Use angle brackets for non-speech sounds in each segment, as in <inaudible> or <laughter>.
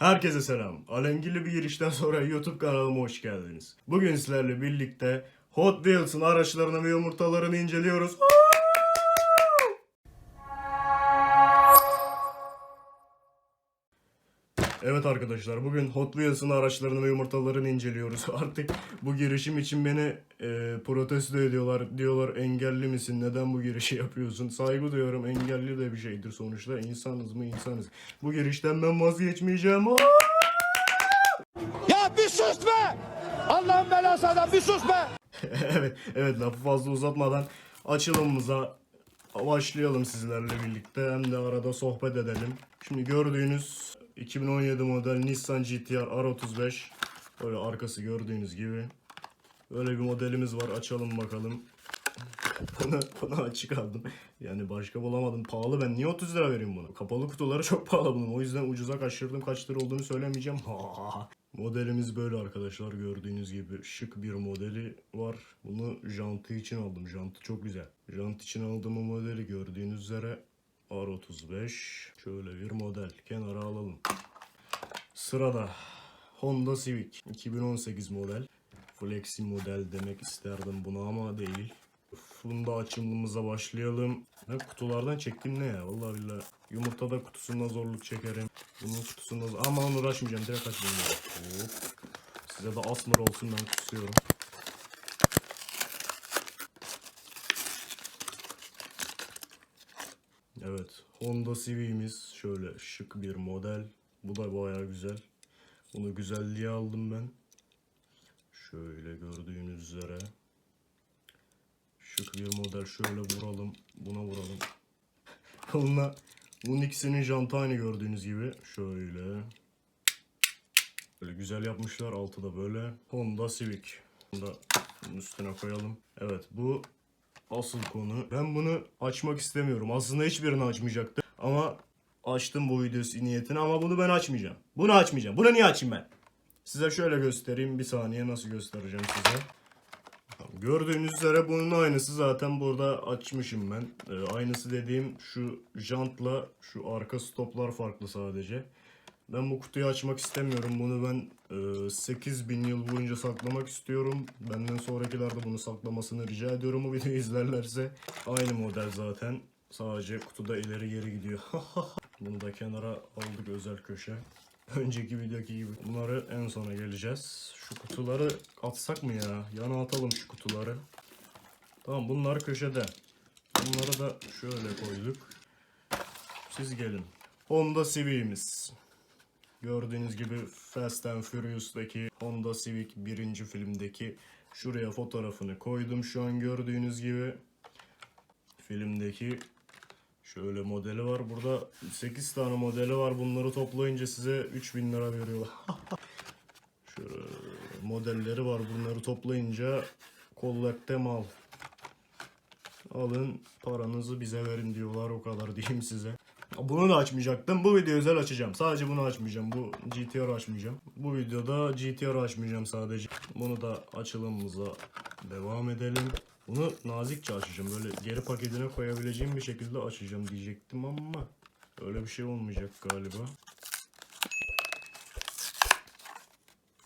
Herkese selam. Alengili bir girişten sonra YouTube kanalıma hoş geldiniz. Bugün sizlerle birlikte Hot Wheels'ın araçlarını ve yumurtalarını inceliyoruz. Evet arkadaşlar bugün Hot Wheels'ın araçlarını ve yumurtalarını inceliyoruz. <laughs> Artık bu girişim için beni e, protesto ediyorlar. Diyorlar engelli misin? Neden bu girişi yapıyorsun? Saygı duyuyorum. Engelli de bir şeydir sonuçta. İnsanız mı? İnsanız. Bu girişten ben vazgeçmeyeceğim. Aa! Ya bir sus be! Allah'ın belası adam bir sus be! <laughs> evet, evet lafı fazla uzatmadan açılımımıza başlayalım sizlerle birlikte. Hem de arada sohbet edelim. Şimdi gördüğünüz 2017 model Nissan GT-R R35. Böyle arkası gördüğünüz gibi. Böyle bir modelimiz var. Açalım bakalım. <laughs> Bunu, bunu açık aldım. Yani başka bulamadım. Pahalı ben niye 30 lira vereyim bunu? Kapalı kutuları çok pahalı bunun. O yüzden ucuza kaçırdım. Kaç lira olduğunu söylemeyeceğim. <laughs> Modelimiz böyle arkadaşlar. Gördüğünüz gibi şık bir modeli var. Bunu jantı için aldım. Jantı çok güzel. Jant için aldığım modeli gördüğünüz üzere R35. Şöyle bir model. Kenara alalım. Sırada Honda Civic 2018 model. Flexi model demek isterdim buna ama değil. Funda açılımımıza başlayalım. Ne kutulardan çektim ne ya? Vallahi billahi. Yumurtada kutusunda zorluk çekerim. Bunun kutusunda ama onu uğraşmayacağım. Direkt açmayayım. Hop. Size de asmır olsun ben kusuyorum. Evet. Honda Civic'imiz şöyle şık bir model. Bu da bayağı güzel. Bunu güzelliğe aldım ben. Şöyle gördüğünüz üzere. Şık bir model. Şöyle vuralım. Buna vuralım. <laughs> Bununla bunun ikisinin jantı aynı gördüğünüz gibi. Şöyle. Böyle güzel yapmışlar. Altı da böyle. Honda Civic. Bunu da bunun üstüne koyalım. Evet bu asıl konu. Ben bunu açmak istemiyorum. Aslında hiçbirini açmayacaktım. Ama açtım bu videosu niyetine ama bunu ben açmayacağım. Bunu açmayacağım. Bunu niye açayım ben? Size şöyle göstereyim. Bir saniye nasıl göstereceğim size. Gördüğünüz üzere bunun aynısı zaten burada açmışım ben. Ee, aynısı dediğim şu jantla şu arka stoplar farklı sadece. Ben bu kutuyu açmak istemiyorum. Bunu ben e, 8000 yıl boyunca saklamak istiyorum. Benden sonrakiler de bunu saklamasını rica ediyorum. Bu videoyu izlerlerse aynı model zaten. Sadece kutuda ileri geri gidiyor. <laughs> bunu da kenara aldık özel köşe. <laughs> Önceki videodaki gibi. Bunları en sona geleceğiz. Şu kutuları atsak mı ya? Yana atalım şu kutuları. Tamam bunlar köşede. Bunları da şöyle koyduk. Siz gelin. Honda Civic'imiz. Gördüğünüz gibi Fast and Furious'taki Honda Civic birinci filmdeki şuraya fotoğrafını koydum şu an gördüğünüz gibi. Filmdeki şöyle modeli var. Burada 8 tane modeli var. Bunları toplayınca size 3000 lira veriyorlar. <laughs> şöyle modelleri var. Bunları toplayınca collect mal. Alın paranızı bize verin diyorlar o kadar diyeyim size. Bunu da açmayacaktım. Bu video özel açacağım. Sadece bunu açmayacağım. Bu GTR açmayacağım. Bu videoda GTR açmayacağım sadece. Bunu da açılımımıza devam edelim. Bunu nazikçe açacağım. Böyle geri paketine koyabileceğim bir şekilde açacağım diyecektim ama öyle bir şey olmayacak galiba.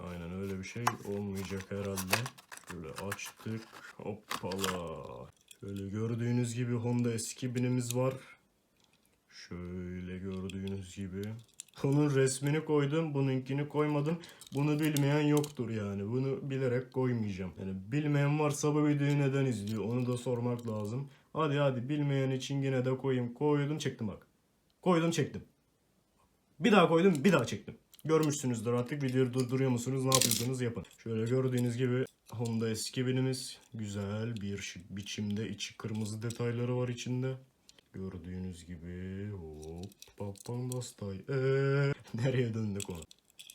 Aynen öyle bir şey olmayacak herhalde. Böyle açtık. Hoppala. Şöyle gördüğünüz gibi Honda S2000'imiz var. Şöyle gördüğünüz gibi. Onun resmini koydum, bununkini koymadım. Bunu bilmeyen yoktur yani. Bunu bilerek koymayacağım. Yani bilmeyen varsa bu videoyu neden izliyor onu da sormak lazım. Hadi hadi bilmeyen için yine de koyayım. Koydum çektim bak. Koydum çektim. Bir daha koydum bir daha çektim. Görmüşsünüzdür artık videoyu durduruyor musunuz ne yapıyorsanız yapın. Şöyle gördüğünüz gibi Honda S2000'imiz güzel bir biçimde içi kırmızı detayları var içinde. Gördüğünüz gibi hop papam bastay. Eee, <laughs> nereye döndük onu?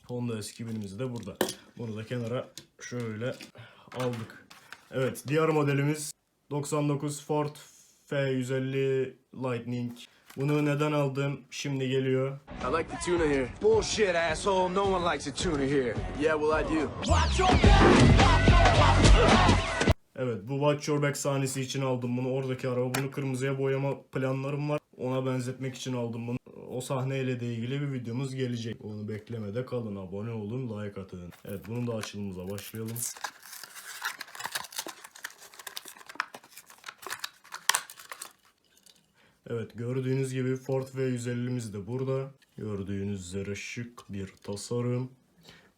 Honda S2000'imiz de burada. Bunu da kenara şöyle aldık. Evet diğer modelimiz 99 Ford F150 Lightning. Bunu neden aldım? Şimdi geliyor. I like the tuna here. Bullshit asshole, no one likes a tuna here. Yeah, well, I do. Evet bu Watch Your Back sahnesi için aldım bunu. Oradaki araba bunu kırmızıya boyama planlarım var. Ona benzetmek için aldım bunu. O sahneyle de ilgili bir videomuz gelecek. Onu beklemede kalın. Abone olun, like atın. Evet bunun da açılımıza başlayalım. Evet gördüğünüz gibi Ford V150'miz de burada. Gördüğünüz üzere şık bir tasarım.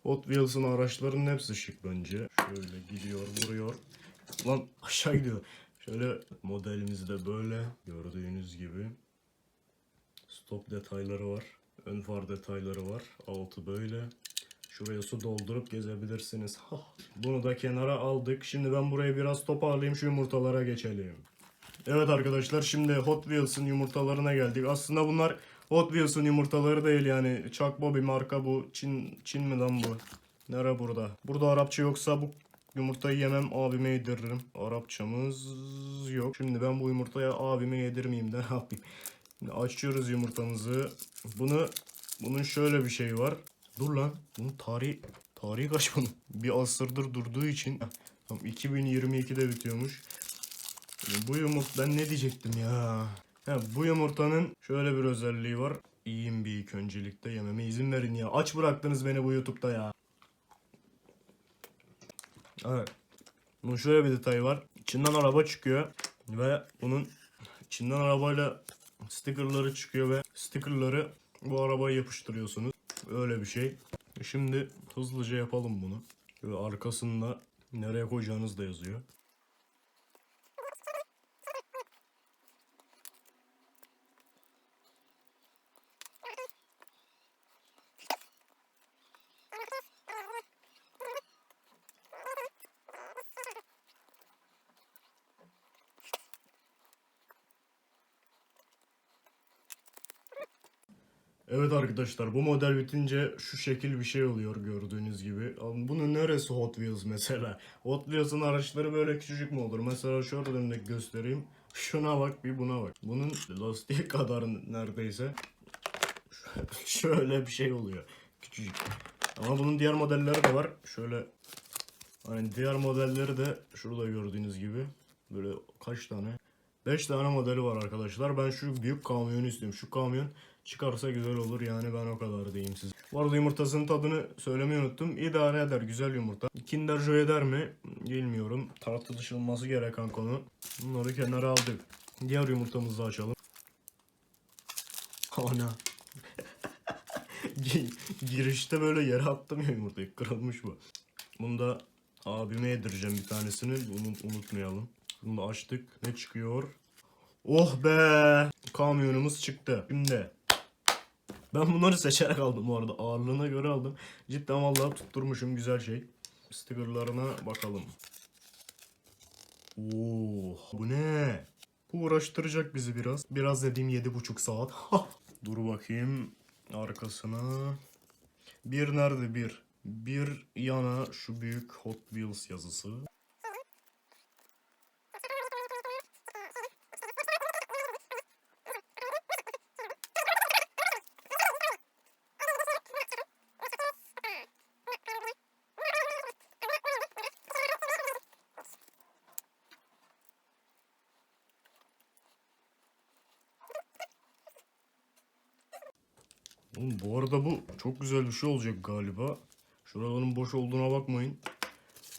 Hot Wheels'ın araçlarının hepsi şık bence. Şöyle gidiyor vuruyor. Lan aşağı gidiyor. Şöyle modelimiz de böyle gördüğünüz gibi. Stop detayları var. Ön far detayları var. Altı böyle. Şuraya su doldurup gezebilirsiniz. Bunu da kenara aldık. Şimdi ben buraya biraz toparlayayım şu yumurtalara geçelim. Evet arkadaşlar şimdi Hot Wheels'ın yumurtalarına geldik. Aslında bunlar Hot Wheels'ın yumurtaları değil yani. Chuck Bobby marka bu. Çin, Çin mi lan bu? Nere burada? Burada Arapça yoksa bu yumurtayı yemem abime yediririm. Arapçamız yok. Şimdi ben bu yumurtaya abime yedirmeyeyim de ne yapayım? Şimdi açıyoruz yumurtamızı. Bunu bunun şöyle bir şey var. Dur lan. Bunun tarihi tarihi kaç bunun? Bir asırdır durduğu için. Tamam 2022'de bitiyormuş. Bu yumurta ben ne diyecektim ya? Ha, bu yumurtanın şöyle bir özelliği var. İyiyim bir ilk öncelikle yememe izin verin ya. Aç bıraktınız beni bu YouTube'da ya. Evet. Bunun şöyle bir detayı var. İçinden araba çıkıyor ve bunun içinden arabayla stickerları çıkıyor ve stickerları bu arabaya yapıştırıyorsunuz. Öyle bir şey. Şimdi hızlıca yapalım bunu. Ve arkasında nereye koyacağınız da yazıyor. Evet arkadaşlar bu model bitince şu şekil bir şey oluyor gördüğünüz gibi. Bunun neresi Hot Wheels mesela? Hot Wheels'ın araçları böyle küçücük mü olur? Mesela şöyle örnek göstereyim. Şuna bak bir buna bak. Bunun lastiği <laughs> kadar neredeyse. <laughs> şöyle bir şey oluyor. Küçücük. Ama bunun diğer modelleri de var. Şöyle hani diğer modelleri de şurada gördüğünüz gibi. Böyle kaç tane? 5 tane modeli var arkadaşlar. Ben şu büyük kamyonu istiyorum. Şu kamyon çıkarsa güzel olur yani ben o kadar diyeyim size. Bu arada yumurtasının tadını söylemeyi unuttum. İdare eder güzel yumurta. Kinder Joy eder mi bilmiyorum. Tartışılması gereken konu. Bunları kenara aldık. Diğer yumurtamızı açalım. Ana. Gi- Girişte böyle yere attım ya yumurtayı. Kırılmış bu. Bunu da abime yedireceğim bir tanesini. Bunu unutmayalım. Bunu da açtık. Ne çıkıyor? Oh be! Kamyonumuz çıktı. Şimdi ben bunları seçerek aldım bu arada. Ağırlığına göre aldım. Cidden vallahi tutturmuşum güzel şey. Stickerlarına bakalım. Oo, bu ne? Bu uğraştıracak bizi biraz. Biraz dediğim yedi buçuk saat. <laughs> Dur bakayım arkasına. Bir nerede bir? Bir yana şu büyük Hot Wheels yazısı. Oğlum bu arada bu çok güzel bir şey olacak galiba. Şuraların boş olduğuna bakmayın.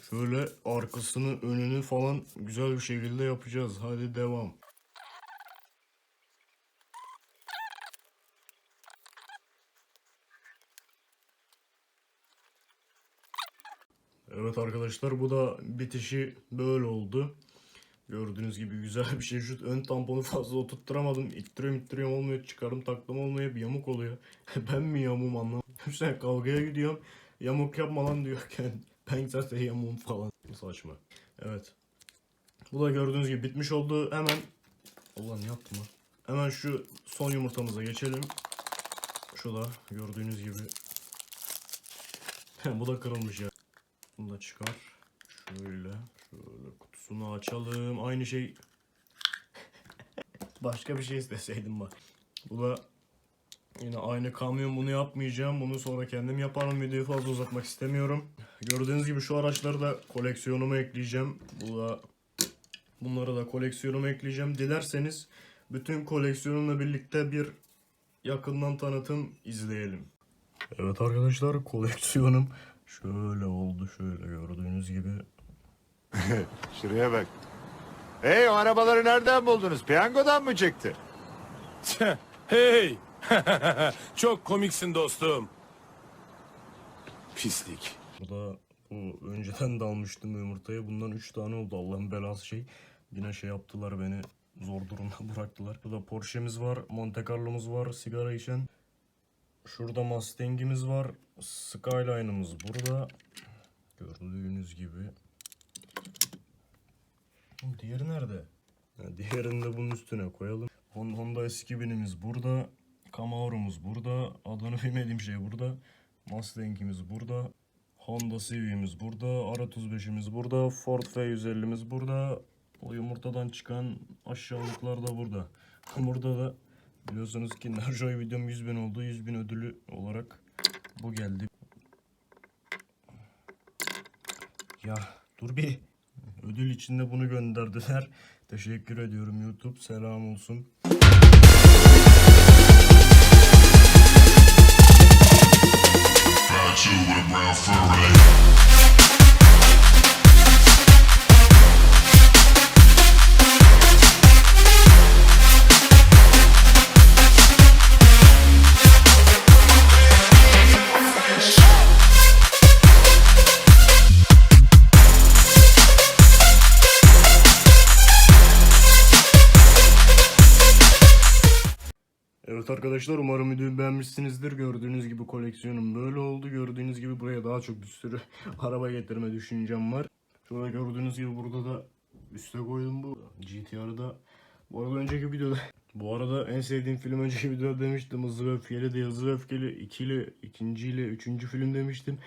Şöyle arkasını önünü falan güzel bir şekilde yapacağız. Hadi devam. Evet arkadaşlar bu da bitişi böyle oldu. Gördüğünüz gibi güzel bir şey. Şu ön tamponu fazla oturtturamadım. İttiriyorum ittiriyorum olmuyor. Çıkarım taktım olmuyor. Bir yamuk oluyor. <laughs> ben mi yamuğum anlamadım. <laughs> Sen kavgaya gidiyorum. Yamuk yapma lan diyorken. <laughs> Ben zaten yamuğum falan. Saçma. Evet. Bu da gördüğünüz gibi bitmiş oldu. Hemen... Allah ne yaptım? Hemen şu son yumurtamıza geçelim. Şu da gördüğünüz gibi. Bu da kırılmış ya. Bunu da çıkar. Şöyle. Şöyle kutusunu açalım. Aynı şey. Başka bir şey isteseydim bak. Bu da yine aynı kamyon bunu yapmayacağım. Bunu sonra kendim yaparım. Videoyu fazla uzatmak istemiyorum. Gördüğünüz gibi şu araçları da koleksiyonuma ekleyeceğim. Bu da Bunları da koleksiyonuma ekleyeceğim. Dilerseniz bütün koleksiyonumla birlikte bir yakından tanıtım izleyelim. Evet arkadaşlar koleksiyonum şöyle oldu şöyle gördüğünüz gibi. <laughs> Şuraya bak. Hey o arabaları nereden buldunuz? Piyangodan mı çıktı? <laughs> Hey! <laughs> Çok komiksin dostum. Pislik. Bu da bu önceden de almıştım bu yumurtayı. Bundan 3 tane oldu Allah'ın belası şey. Yine şey yaptılar beni zor durumda bıraktılar. Burada Porsche'miz var, Monte Carlo'muz var, sigara içen. Şurada Mustang'imiz var, Skyline'ımız burada. Gördüğünüz gibi. Oğlum Diğeri nerede? Ha, diğerini de bunun üstüne koyalım. Hon- Honda S2000'imiz burada. Camaro'muz burada. Adını bilmediğim şey burada. Mustang'imiz burada. Honda Civic'imiz burada. R35'imiz burada. Ford F150'miz burada. O yumurtadan çıkan aşağılıklar da burada. <laughs> Burada da biliyorsunuz Kinder Joy videom 100 bin oldu. 100 bin ödülü olarak bu geldi. Ya dur bir. Ödül içinde bunu gönderdiler. <laughs> Teşekkür ediyorum YouTube. Selam olsun. Got arkadaşlar umarım videoyu beğenmişsinizdir. Gördüğünüz gibi koleksiyonum böyle oldu. Gördüğünüz gibi buraya daha çok bir sürü <laughs> araba getirme düşüncem var. Şurada gördüğünüz gibi burada da üste koydum bu GTR'ı da. Bu arada önceki videoda <laughs> bu arada en sevdiğim film önceki videoda demiştim Hızlı ve Öfkeli de Hızlı ve Öfkeli 2 ile 2. ile 3. film demiştim.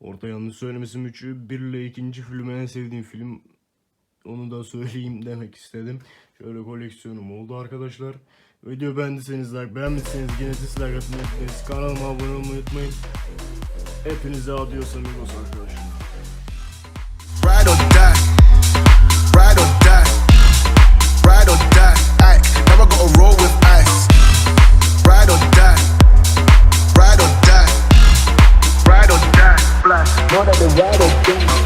Orada yanlış söylemesim 3'ü 1 ile 2. filmi en sevdiğim film onu da söyleyeyim demek istedim. Şöyle koleksiyonum oldu arkadaşlar. Video beğendiyseniz like, beğenmediyseniz yine siz like atmayı. Kanalıma abone olmayı unutmayın. Hepinize adios amigos arkadaşlar. Ride or die, ride or die, ride or die. I never gonna roll with ice. Ride or die, ride or die, ride or die. Fly, know that they ride or die.